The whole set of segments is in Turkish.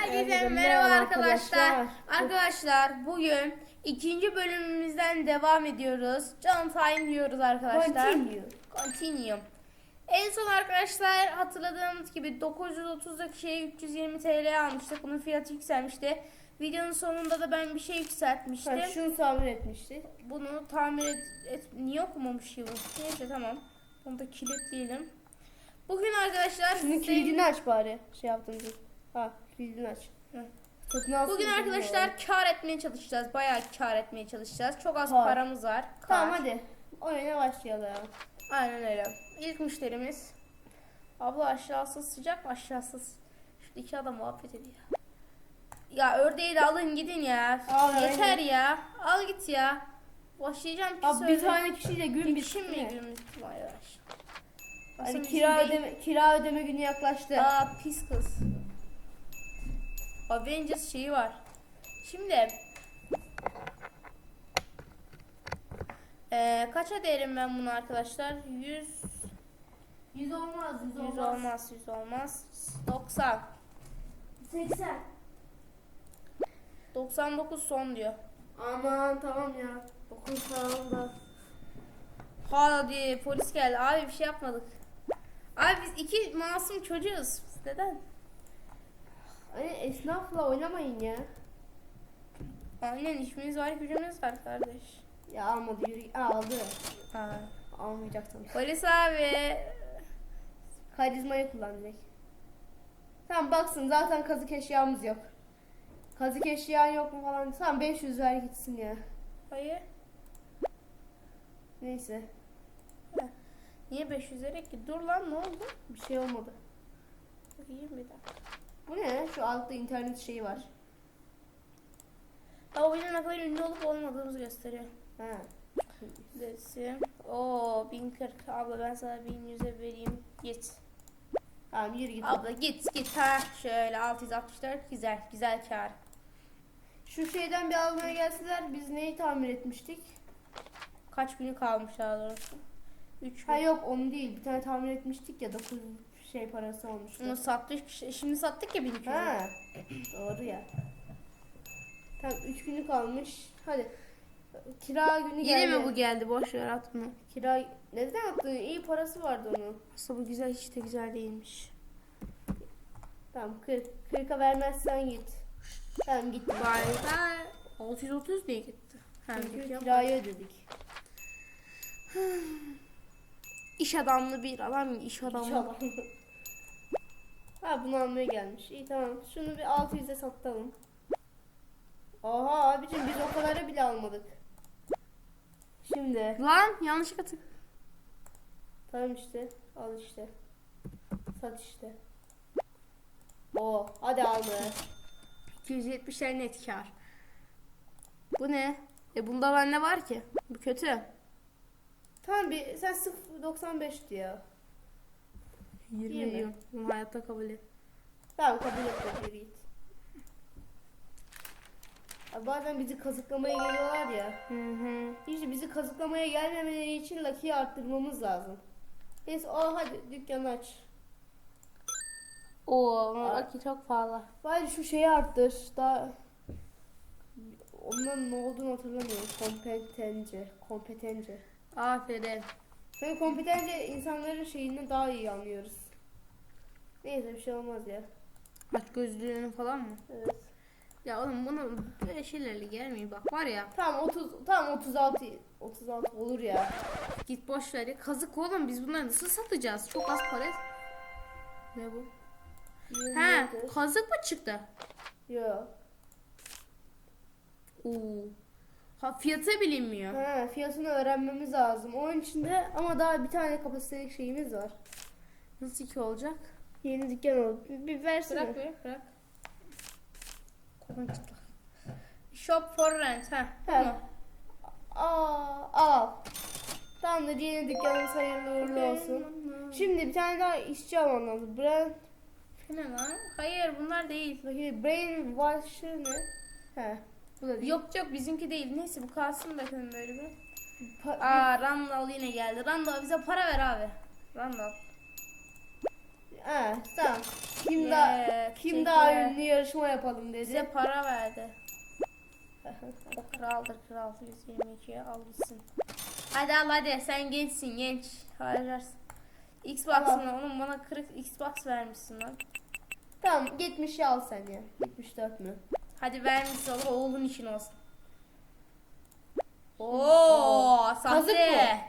Herkese merhaba arkadaşlar. arkadaşlar. Arkadaşlar bugün ikinci bölümümüzden devam ediyoruz. Can Time diyoruz arkadaşlar. Continue. Continue. En son arkadaşlar hatırladığımız gibi 930'daki şeye 320 TL almıştık. Bunun fiyatı yükselmişti. Videonun sonunda da ben bir şey yükseltmiştim. Ha, şunu tamir etmişti. Bunu tamir et, et- niye okumamış bu? Neyse tamam. Bunu da kilitleyelim. Bugün arkadaşlar Şunun kilidini aç bari. Şey yaptığımız. Ha kilidini aç. Hı. Bugün arkadaşlar kar etmeye çalışacağız. Bayağı kar etmeye çalışacağız. Çok az Kar. paramız var. Kar. Tamam hadi. Oyuna başlayalım. Aynen öyle. İlk müşterimiz. Abla aşağısı sıcak mı aşağısı? sı- Şu iki adam muhabbet ediyor. Ya ördeği de alın gidin ya. Al, Yeter aynen. ya. Al git ya. Başlayacağım ki Abi bir tane kişiyle gün Biçim bitti mi yavaş. Hadi Aslında kira ödeme, kira ödeme günü yaklaştı. Aa pis kız. Avengers şeyi var. Şimdi eee kaça derim ben bunu arkadaşlar? 100 100 olmaz 100 100 olmaz 100 olmaz. 90 80. 99 son diyor. Aman tamam ya. 9 falan da. Hadi polis geldi. Abi bir şey yapmadık. Abi biz iki masum çocuğuz. Biz Neden? Hani esnafla oynamayın ya. Aynen işimiz var gücümüz var kardeş. Ya almadı yürü. Aldı. Ha. Almayacaktım. Polis abi. Karizmayı kullanacak. Tamam baksın zaten kazık eşyamız yok. Kazık eşyan yok mu falan. Tamam 500 ver gitsin ya. Hayır. Neyse. Niye 500 vererek ki? Dur lan ne oldu? Bir şey olmadı. Bakayım bir dakika. Bu ne? Şu altta internet şeyi var. Ha oyunun ne kadar ünlü olup olmadığımızı gösteriyor. Ha. Resim. Oo 1040. Abla ben sana 1100'e vereyim. Git. Tamam yürü git. Abla git git ha. Şöyle 664 güzel güzel kar. Şu şeyden bir almaya gelseler biz neyi tamir etmiştik? Kaç günü kalmış daha doğrusu? 3 Ha yok onu değil. Bir tane tamir etmiştik ya 9 şey parası olmuştu. Bunu sattık. Şimdi sattık ya 1200. Ha. Doğru ya. Tamam 3 günü kalmış. Hadi. Kira günü Yine geldi. mi bu geldi? Boş ver at bunu. Kira neden attın? İyi parası vardı onun. Aslında bu güzel hiç de güzel değilmiş. Tamam 40. 40'a vermezsen git. Tamam git. Vay be. 630 diye gitti. Hem Çünkü kirayı ödedik. İş adamlı bir adam iş adamlı. İnşallah. ha bunu almaya gelmiş. İyi tamam. Şunu bir 600'e satalım. Oha abicim biz o kadara bile almadık. Şimdi. Lan yanlışlıkla tık. Tamam işte. Al işte. Sat işte. Oo hadi al be. 270'ler net kar. Bu ne? E bunda ben ne var ki? Bu kötü. Tamam bir sen 0.95 diyor. 20 İyi mi? diyor. Bunu hayatta kabul et. Tamam kabul et yürü git. Ya bazen bizi kazıklamaya geliyorlar ya. Hı hı. İşte bizi kazıklamaya gelmemeleri için Lucky'yi arttırmamız lazım. Neyse o hadi dükkanı aç. Oo, bak çok pahalı. Bari şu şeyi arttır. Daha ondan ne olduğunu hatırlamıyorum. Kompetence. Kompetence. Aferin. Çünkü kompetence insanların şeyini daha iyi anlıyoruz. Neyse bir şey olmaz ya. Aç gözlüğünü falan mı? Evet. Ya oğlum bunu böyle şeylerle gelmiyor bak var ya. Tamam 30 tamam 36 36 olur ya. Git boş ver ya. Kazık oğlum biz bunları nasıl satacağız? Çok az para. Ne bu? He, 29. kazık mı çıktı? Yok. Oo. Ha fiyatı bilinmiyor. Ha, fiyatını öğrenmemiz lazım. Onun içinde ama daha bir tane kapasitelik şeyimiz var. Nasıl ki olacak? Yeni dükkan oldu. Bir, bir versene. Bırak bırak. Kolun çıktı. Shop for rent. Ha. Ha. Aa, al. Tamamdır yeni dükkanımız hayırlı uğurlu olsun. Şimdi bir tane daha işçi almam lazım. Brain, Bu ne lan? Hayır bunlar değil. bakayım, brain washer ne? He. Bu da değil. Yok yok bizimki değil. Neyse bu kalsın bakalım böyle bir. Pa- Aa Randall yine geldi. Randall bize para ver abi. Randall. Ha, tamam. Kim daha Yeah, kim daha teşekkürler. ünlü yarışma yapalım dedi. Bize para verdi. Kraldır kral 122 al gitsin. Hadi al hadi sen gençsin genç. Harcarsın. Xbox'ın oğlum bana kırık Xbox vermişsin lan. tamam 70'i al sen ya. 74 mü? Hadi vermişsin oğlum oğlun için olsun. Oo, Kazık sahte.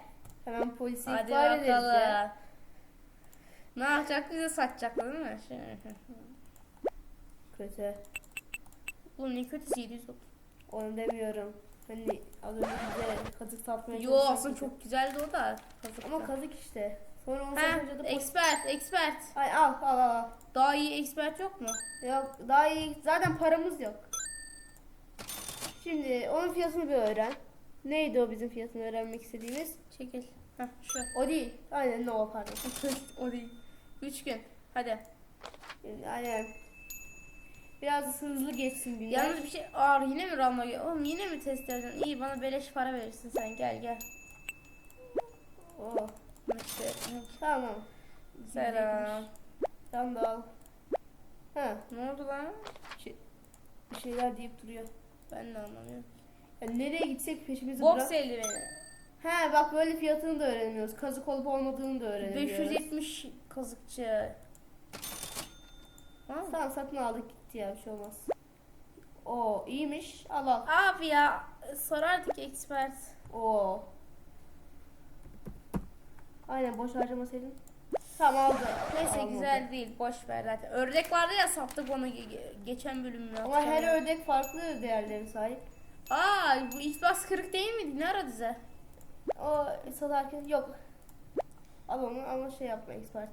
Hemen polisi Hadi ihbar ederiz ya. Ne yapacak bize satacaklar değil mi? Kötü. Bu ne kötüsü 730. Onu demiyorum. Hani az önce bize kazık satmaya Yo çalışan aslında kızı. çok güzeldi o da. Kazık Ama da. kazık işte. Sonra onu Ha, satınca da expert, expert. Ay al al al. Daha iyi expert yok mu? Yok daha iyi. Zaten paramız yok. Şimdi onun fiyatını bir öğren. Neydi o bizim fiyatını öğrenmek istediğimiz? Çekil. Heh, şu. O değil. Aynen Nova pardon. o değil. 3 gün. Hadi. Aynen. Biraz hızlı geçsin günler. Yalnız bir şey ağır yine mi Ramla gel- Oğlum yine mi test edeceksin? İyi bana beleş para verirsin sen gel gel. Oh, Tamam. Selam. Sen de al. Ha, Ne oldu lan? bir şeyler deyip duruyor. Ben de anlamıyorum. Yani nereye gitsek peşimizi Box bırak. eldiveni. He bak böyle fiyatını da öğreniyoruz. Kazık olup olmadığını da öğreniyoruz. 570 kazıkçı. Ha? Tamam satın aldık gitti ya bir şey olmaz. Oo iyiymiş. Al al. Abi ya sorardık expert. Oo. Aynen boş harcamasaydın. Tamam aldı. Neyse Almadı. güzel değil boş ver zaten. Ördek vardı ya sattık onu ge- ge- geçen bölümde. Ama her ördek farklı değerlere sahip. Aa bu Xbox kırık değil miydi? Ne aradı bize? O satarken yok. Al onu ama şey yapma expert.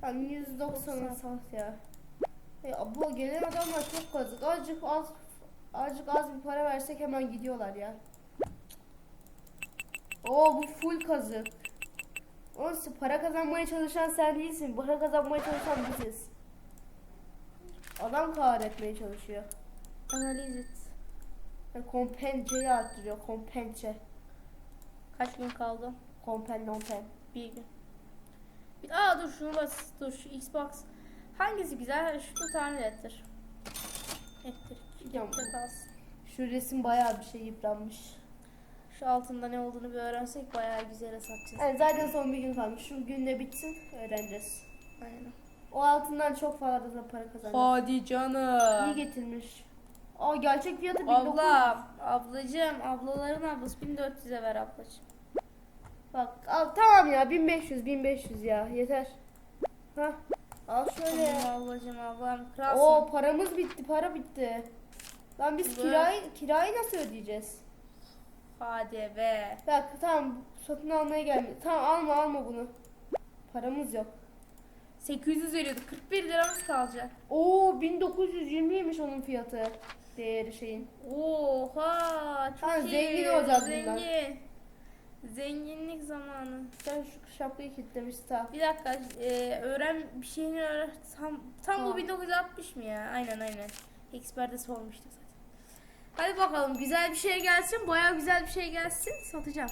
Tamam 190'a sat ya. ya. Bu gelen adamlar çok kazık. Azıcık az azıcık az bir para versek hemen gidiyorlar ya. Oo bu full kazık. Oysa para kazanmaya çalışan sen değilsin. Para kazanmaya çalışan biziz. Adam kahretmeye çalışıyor. Analiz et. Yani kompenceyi arttırıyor. Kompençe. Kaç gün kaldı? Kompen nompen. Bir gün. Bir, aa dur şunu bas. Dur şu Xbox. Hangisi güzel? Şunu tahmin ettir. Ettir. Şu resim bayağı bir şey yıpranmış. Şu altında ne olduğunu bir öğrensek bayağı güzel satacağız. Yani zaten son bir gün kalmış. Şu günde bitsin öğreneceğiz. Aynen. O altından çok fazla da para kazanacağız. Hadi İyi canım. getirmiş. Aa gerçek fiyatı 1900. Abla, ablacığım, ablaların ablası 1400'e ver ablacığım. Bak al tamam ya 1500 1500 ya yeter. Ha al şöyle. Tamam ablacığım, ablam kralsın. Oo paramız bitti para bitti. Lan biz Böyle. kirayı kirayı nasıl ödeyeceğiz? Hadi be. Bak tamam satın almaya gelmedi. Tamam alma alma bunu. Paramız yok. 800 veriyordu. 41 liramız kalacak. Oo 1920'ymiş onun fiyatı. Değeri şeyin. Oha çok Ha, iyi. zengin olacağız bundan. Zengin. Zenginlik zamanı. Sen şu şapkayı kilitlemişsin tamam. Bir dakika e, öğren bir şeyini öğren. Tam, tam bu Ha. 1960 mı ya? Aynen aynen. Expert'e sormuştuk zaten. Hadi bakalım güzel bir şey gelsin. Baya güzel bir şey gelsin. Satacağım.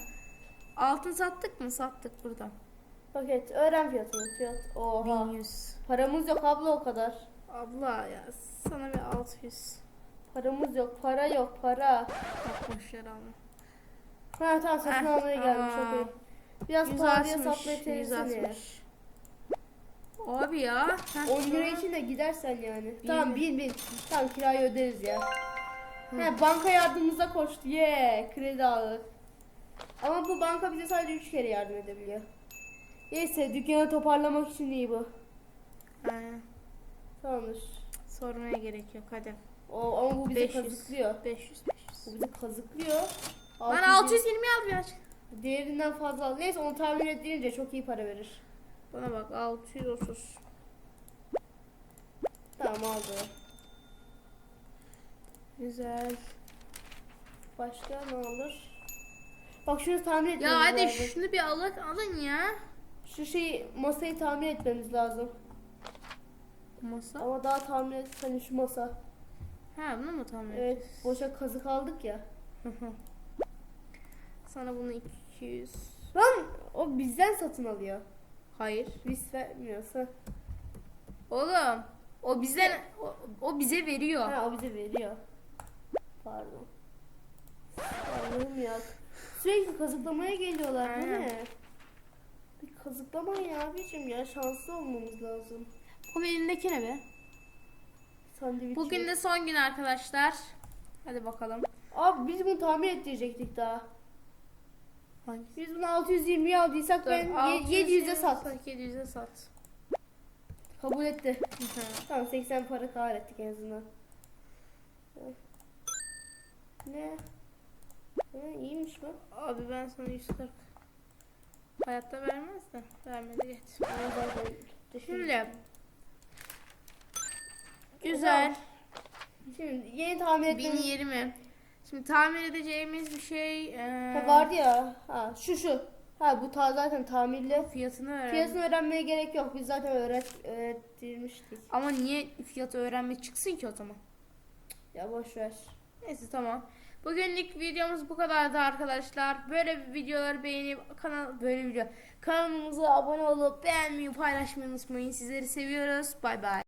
Altın sattık mı? Sattık buradan. Paket öğren fiyatını fiyat. Oha. 1100. Paramız yok abla o kadar. Abla ya sana bir 600. Paramız yok. Para yok para. Bak boşver alma. Ha tamam satın Heh, almaya gelmiş tamam. okey. Biraz pahalıya 160. satmaya çalışsana ya. 160. Abi ya. Heh, 10 lira için de gidersen yani. Tamam bin bin. Tamam kirayı öderiz ya. He, banka yardımımıza koştu. Ye yeah, kredi aldık. Ama bu banka bize sadece 3 kere yardım edebiliyor. Neyse dükkanı toparlamak için iyi bu. Aynen. Tamamdır. Sormaya gerek yok hadi. O, ama bu bizi 500. kazıklıyor. 500 Bu 500. bizi kazıklıyor. 600 620 al biraz. Değerinden fazla al. Neyse onu tahmin edince çok iyi para verir. Bana bak 630. Tamam aldı. Güzel. Başka ne olur? Bak şunu tahmin etmemiz Ya hadi lazım. şunu bir alın, alın ya. Şu şeyi masayı tahmin etmemiz lazım. Masa. Ama daha tahmin et hani şu masa. Ha bunu mu tahmin et? Evet boşa kazık aldık ya. Sana bunu 200. Lan o bizden satın alıyor. Hayır. Risk vermiyorsa. Oğlum o bizden o, o bize veriyor. Ha o bize veriyor. Pardon. Allah'ım ya. Sürekli kazıklamaya geliyorlar. Bu Aynen. ne? Bir kazıklamayın abicim ya. Şanslı olmamız lazım. Bu elindeki ne be? Sandviç. Bugün de son gün arkadaşlar. Hadi bakalım. Abi biz bunu tamir ettirecektik daha. Hangisi? Biz bunu 620'ye aldıysak ben ye- 700'e sat. 700'e sat. Kabul etti. Tamam 80 para kar ettik en azından. Ne? Ha, iyiymiş bu. Abi ben sana 140. Hayatta vermez de. Vermedi geç. Şimdi. Güzel. Şimdi yeni tamir ettiğimiz 1020. Şimdi tamir edeceğimiz bir şey eee, Ha, vardı ya. Ha şu şu. Ha bu ta zaten tamirli. fiyatını öğren. Fiyatını öğrenmeye gerek yok. Biz zaten öğret öğretilmiştik. Ama niye fiyatı öğrenmek çıksın ki o zaman? Ya boş ver. Neyse tamam. Bugünlük videomuz bu kadardı arkadaşlar. Böyle videoları beğenip kanal böyle video kanalımıza abone olup beğenmeyi paylaşmayı unutmayın. Sizleri seviyoruz. Bay bay.